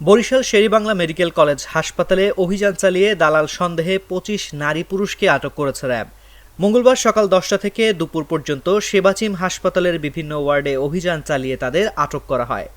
Barishal Sher-e-Bangla medical college হাসপাতালে অভিযান চালিয়ে দালাল সন্দেহে পঁচিশ নারী পুরুষকে আটক করেছে র্যাব। মঙ্গলবার সকাল দশটা থেকে দুপুর পর্যন্ত সেবাচিম হাসপাতালের বিভিন্ন ওয়ার্ডে অভিযান চালিয়ে তাদের আটক করা হয়।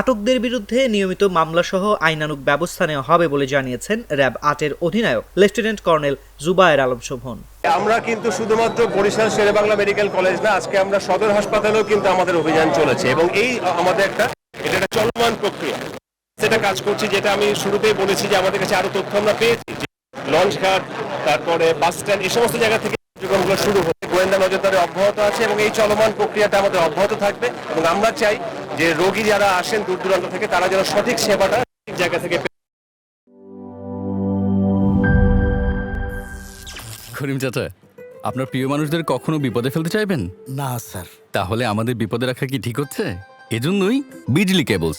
আটকদের বিরুদ্ধে নিয়মিত মামলাসহ আইনানুগ ব্যবস্থা নেওয়া হবে বলে জানিয়েছেন র্যাব আটের অধিনায়ক, লেফটেন্যান্ট কর্নেল জুবায়ের আলম শোভন। আমরা কিন্তু শুধুমাত্র বরিশাল শেরেবাংলা মেডিকেল কলেজ না, আজকে আমরা সদর হাসপাতালেও কিন্তু আমাদের অভিযান চলেছে এবং এই আমাদের একটা, এটা একটা চলমান প্রক্রিয়া। সেটা কাজ করছি যেটা আমি শুরুতেই বলেছি যে আমাদের কাছে আরও তথ্য আমরা পেয়েছি। যে লঞ্চ ঘাট তারপরে বাস স্ট্যান্ড এই সমস্ত জায়গা থেকে কার্যক্রমগুলো শুরু হচ্ছে। গোয়েন্দা নজরদারি অব্যাহত আছে এবং এই চলমান প্রক্রিয়াটা আমাদের অব্যাহত থাকবে এবং আমরা চাই যে রোগী যারা আসেন দূর দূরান্ত থেকে তারা যেন সঠিক সেবাটা ঠিক জায়গা থেকে করিম চাচা আপনার প্রিয় মানুষদের কখনো বিপদে ফেলতে চাইবেন? না স্যার। তাহলে আমাদের বিপদে রাখা কি ঠিক হচ্ছে? এজন্যই বিজলি কেবলস।